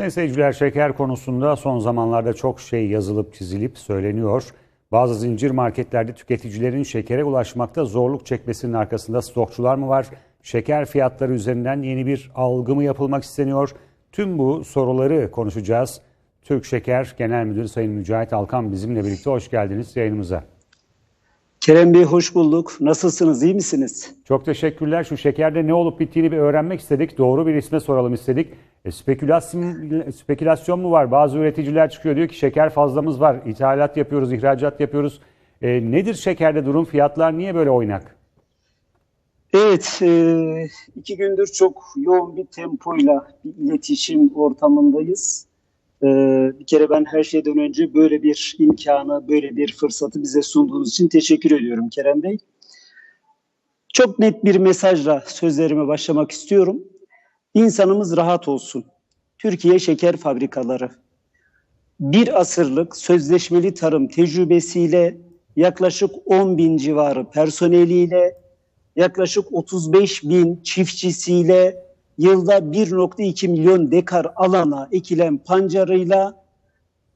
Sayın seyirciler şeker konusunda son zamanlarda çok şey yazılıp çizilip söyleniyor. Bazı zincir marketlerde tüketicilerin şekere ulaşmakta zorluk çekmesinin arkasında stokçular mı var? Şeker fiyatları üzerinden yeni bir algı mı yapılmak isteniyor? Tüm bu soruları konuşacağız. Türk Şeker Genel Müdürü Sayın Mücahit Alkan bizimle birlikte hoş geldiniz yayınımıza. Kerem Bey hoş bulduk. Nasılsınız? İyi misiniz? Çok teşekkürler. Şu şekerde ne olup bittiğini bir öğrenmek istedik. Doğru bir isme soralım istedik. E, spekülasyon, spekülasyon mu var? Bazı üreticiler çıkıyor diyor ki şeker fazlamız var. İthalat yapıyoruz, ihracat yapıyoruz. E, nedir şekerde durum? Fiyatlar niye böyle oynak? Evet, e, iki gündür çok yoğun bir tempoyla bir iletişim ortamındayız. E, bir kere ben her şeyden önce böyle bir imkanı, böyle bir fırsatı bize sunduğunuz için teşekkür ediyorum Kerem Bey. Çok net bir mesajla sözlerime başlamak istiyorum. İnsanımız rahat olsun. Türkiye Şeker Fabrikaları bir asırlık sözleşmeli tarım tecrübesiyle yaklaşık 10 bin civarı personeliyle yaklaşık 35 bin çiftçisiyle yılda 1.2 milyon dekar alana ekilen pancarıyla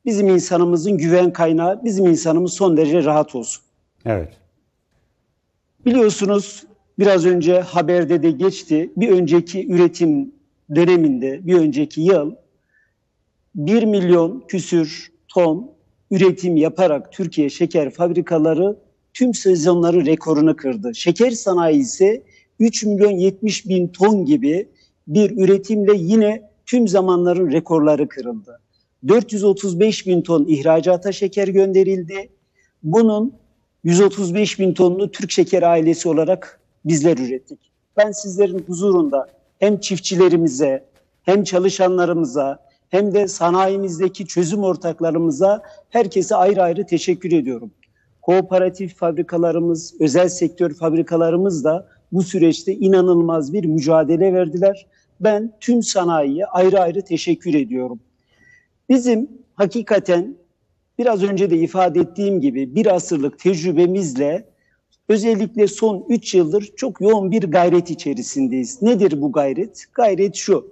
bizim insanımızın güven kaynağı, bizim insanımız son derece rahat olsun. Evet. Biliyorsunuz biraz önce haberde de geçti. Bir önceki üretim döneminde, bir önceki yıl 1 milyon küsür ton üretim yaparak Türkiye şeker fabrikaları tüm sezonları rekorunu kırdı. Şeker sanayi ise 3 milyon 70 bin ton gibi bir üretimle yine tüm zamanların rekorları kırıldı. 435 bin ton ihracata şeker gönderildi. Bunun 135 bin tonunu Türk Şeker ailesi olarak bizler ürettik. Ben sizlerin huzurunda hem çiftçilerimize hem çalışanlarımıza hem de sanayimizdeki çözüm ortaklarımıza herkese ayrı ayrı teşekkür ediyorum. Kooperatif fabrikalarımız, özel sektör fabrikalarımız da bu süreçte inanılmaz bir mücadele verdiler. Ben tüm sanayiye ayrı ayrı teşekkür ediyorum. Bizim hakikaten biraz önce de ifade ettiğim gibi bir asırlık tecrübemizle özellikle son 3 yıldır çok yoğun bir gayret içerisindeyiz. Nedir bu gayret? Gayret şu.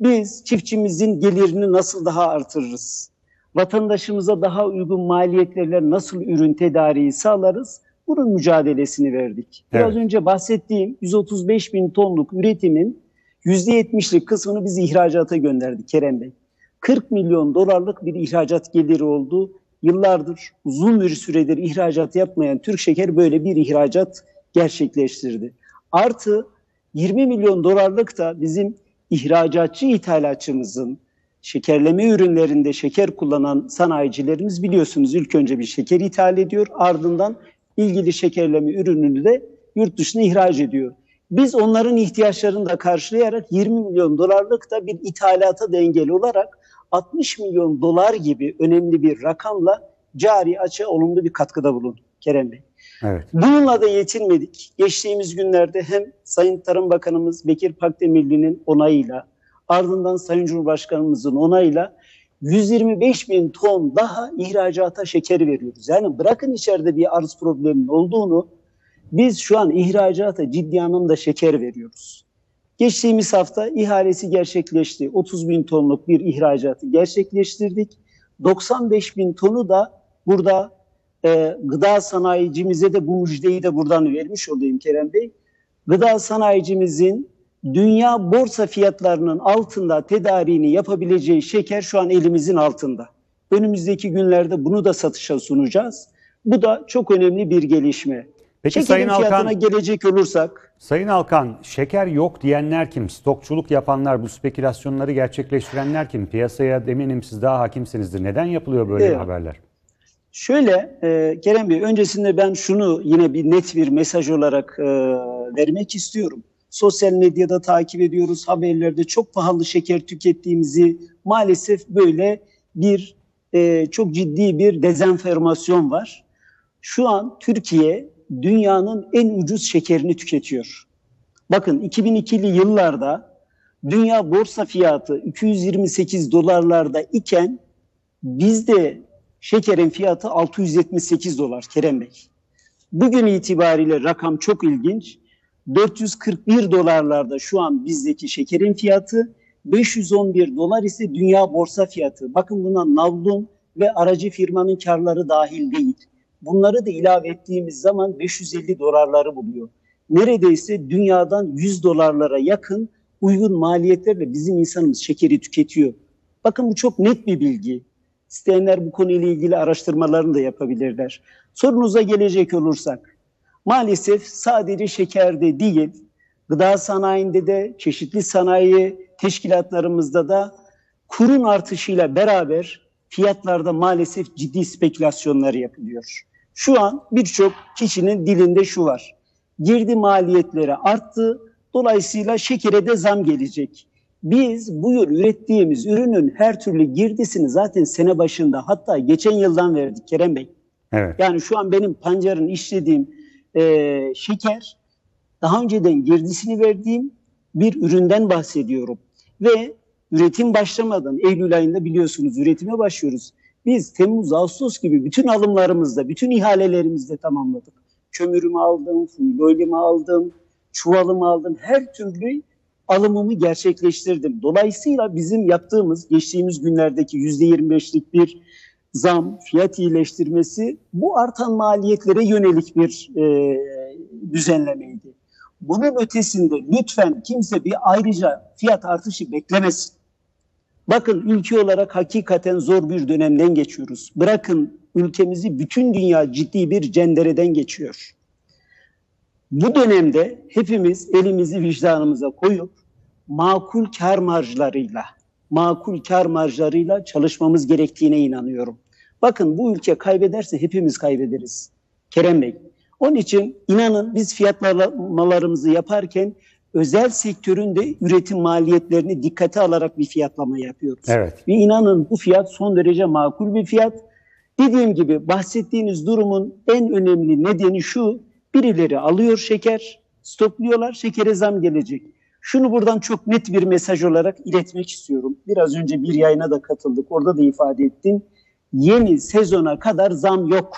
Biz çiftçimizin gelirini nasıl daha artırırız? Vatandaşımıza daha uygun maliyetlerle nasıl ürün tedariği sağlarız? Bunun mücadelesini verdik. Biraz Evet. önce bahsettiğim 135 bin tonluk üretimin %70'lik kısmını biz ihracata gönderdik Kerem Bey. 40 milyon dolarlık bir ihracat geliri oldu. Yıllardır uzun bir süredir ihracat yapmayan Türk Şeker böyle bir ihracat gerçekleştirdi. Artı 20 milyon dolarlık da bizim ihracatçı ithalatçımızın şekerleme ürünlerinde şeker kullanan sanayicilerimiz biliyorsunuz ilk önce bir şeker ithal ediyor ardından ilgili şekerleme ürününü de yurt dışına ihraç ediyor. Biz onların ihtiyaçlarını da karşılayarak 20 milyon dolarlık da bir ithalata dengeli olarak 60 milyon dolar gibi önemli bir rakamla cari açığa olumlu bir katkıda bulunduk Kerem Bey. Evet. Bununla da yetinmedik. Geçtiğimiz günlerde hem Sayın Tarım Bakanımız Bekir Pakdemirli'nin onayıyla ardından Sayın Cumhurbaşkanımızın onayıyla 125 bin ton daha ihracata şekeri veriyoruz. Yani bırakın içeride bir arz probleminin olduğunu biz şu an ihracata ciddi anlamda şeker veriyoruz. Geçtiğimiz hafta ihalesi gerçekleşti. 30 bin tonluk bir ihracatı gerçekleştirdik. 95 bin tonu da burada e, gıda sanayicimize de bu müjdeyi de buradan vermiş olayım Kerem Bey. Gıda sanayicimizin dünya borsa fiyatlarının altında tedariğini yapabileceği şeker şu an elimizin altında. Önümüzdeki günlerde bunu da satışa sunacağız. Bu da çok önemli bir gelişme. Peki Şekerin Sayın Alkan, gelecek olursak Sayın Alkan, şeker yok diyenler kim? Stokçuluk yapanlar, bu spekülasyonları gerçekleştirenler kim? Piyasaya eminim siz daha hakimsinizdir. Neden yapılıyor böyle Evet. haberler? Şöyle e, Kerem Bey öncesinde ben şunu yine bir net bir mesaj olarak e, vermek istiyorum. Sosyal medyada takip ediyoruz haberlerde çok pahalı şeker tükettiğimizi maalesef böyle bir e, çok ciddi bir dezenformasyon var. Şu an Türkiye dünyanın en ucuz şekerini tüketiyor. Bakın 2002'li yıllarda dünya borsa fiyatı 228 dolarlarda iken bizde şekerin fiyatı 678 dolar Kerem Bey. Bugün itibariyle rakam çok ilginç. 441 dolarlarda şu an bizdeki şekerin fiyatı 511 dolar ise dünya borsa fiyatı. Bakın buna navlun ve aracı firmanın karları dahil değil. Bunları da ilave ettiğimiz zaman 550 dolarları buluyor. Neredeyse dünyadan 100 dolarlara yakın uygun maliyetlerle bizim insanımız şekeri tüketiyor. Bakın bu çok net bir bilgi. İsteyenler bu konuyla ilgili araştırmalarını da yapabilirler. Sorunuza gelecek olursak, maalesef sadece şekerde değil, gıda sanayinde de, çeşitli sanayi teşkilatlarımızda da kurun artışıyla beraber fiyatlarda maalesef ciddi spekülasyonlar yapılıyor. Şu an birçok kişinin dilinde şu var. Girdi maliyetleri arttı, dolayısıyla şekere de zam gelecek. Biz bu yıl ürettiğimiz ürünün her türlü girdisini zaten sene başında hatta geçen yıldan verdik Kerem Bey. Evet. Yani şu an benim pancarın işlediğim e, şeker daha önceden girdisini verdiğim bir üründen bahsediyorum. Ve üretim başlamadan Eylül ayında biliyorsunuz üretime başlıyoruz. Biz Temmuz, Ağustos gibi bütün alımlarımızda, bütün ihalelerimizde tamamladık. Kömürümü aldım, fuylolimi aldım, çuvalımı aldım. Her türlü alımımı gerçekleştirdim. Dolayısıyla bizim yaptığımız geçtiğimiz günlerdeki %25'lik bir zam, fiyat iyileştirmesi bu artan maliyetlere yönelik bir e, düzenlemeydi. Bunun ötesinde lütfen kimse bir ayrıca fiyat artışı beklemesin. Bakın ülke olarak hakikaten zor bir dönemden geçiyoruz. Bırakın ülkemizi bütün dünya ciddi bir cendereden geçiyor. Bu dönemde hepimiz elimizi vicdanımıza koyup makul kar marjlarıyla, makul kar marjlarıyla çalışmamız gerektiğine inanıyorum. Bakın bu ülke kaybederse hepimiz kaybederiz. Kerem Bey. Onun için inanın biz fiyatlamalarımızı yaparken özel sektörün de üretim maliyetlerini dikkate alarak bir fiyatlama yapıyoruz. Evet. Ve inanın bu fiyat son derece makul bir fiyat. Dediğim gibi bahsettiğiniz durumun en önemli nedeni şu. Birileri alıyor şeker, stokluyorlar, şekere zam gelecek. Şunu buradan çok net bir mesaj olarak iletmek istiyorum. Biraz önce bir yayına da katıldık. Orada da ifade ettim. Yeni sezona kadar zam yok.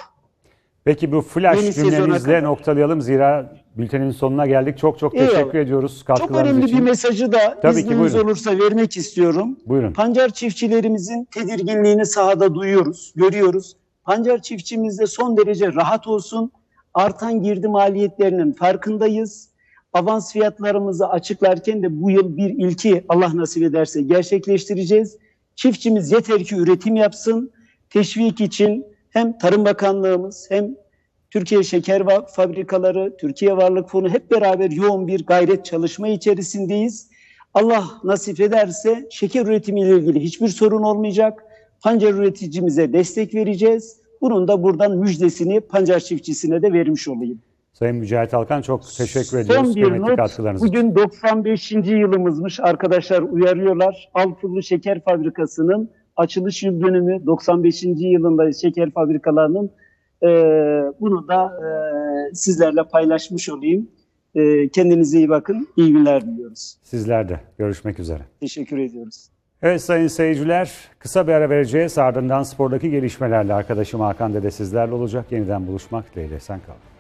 Peki bu flash Yeni kadar. noktalayalım. Zira bültenin sonuna geldik. Çok çok teşekkür ediyoruz Çok katkılarınız önemli için. bir mesajı da Tabii ki, izniniz buyurun. olursa vermek istiyorum. Buyurun. Pancar çiftçilerimizin tedirginliğini sahada duyuyoruz, görüyoruz. Pancar çiftçimiz de son derece rahat olsun. Artan girdi maliyetlerinin farkındayız. Avans fiyatlarımızı açıklarken de bu yıl bir ilki Allah nasip ederse gerçekleştireceğiz. Çiftçimiz yeter ki üretim yapsın. Teşvik için hem Tarım Bakanlığımız hem Türkiye Şeker Fabrikaları, Türkiye Varlık Fonu hep beraber yoğun bir gayret çalışma içerisindeyiz. Allah nasip ederse şeker üretimiyle ilgili hiçbir sorun olmayacak. Pancar üreticimize destek vereceğiz. Bunun da buradan müjdesini pancar çiftçisine de vermiş olayım. Sayın Mücahit Alkan çok teşekkür ediyoruz Son bir not, bugün 95. yılımızmış arkadaşlar uyarıyorlar. Alfurlu Şeker Fabrikası'nın açılış yıl dönümü 95. yılında şeker fabrikalarının e, bunu da e, sizlerle paylaşmış olayım. E, kendinize iyi bakın, iyi günler diliyoruz. Sizler de görüşmek üzere. Teşekkür ediyoruz. Evet sayın seyirciler kısa bir ara vereceğiz. Ardından spordaki gelişmelerle arkadaşım Hakan Dede sizlerle olacak. Yeniden buluşmak dileğiyle. Sen kal.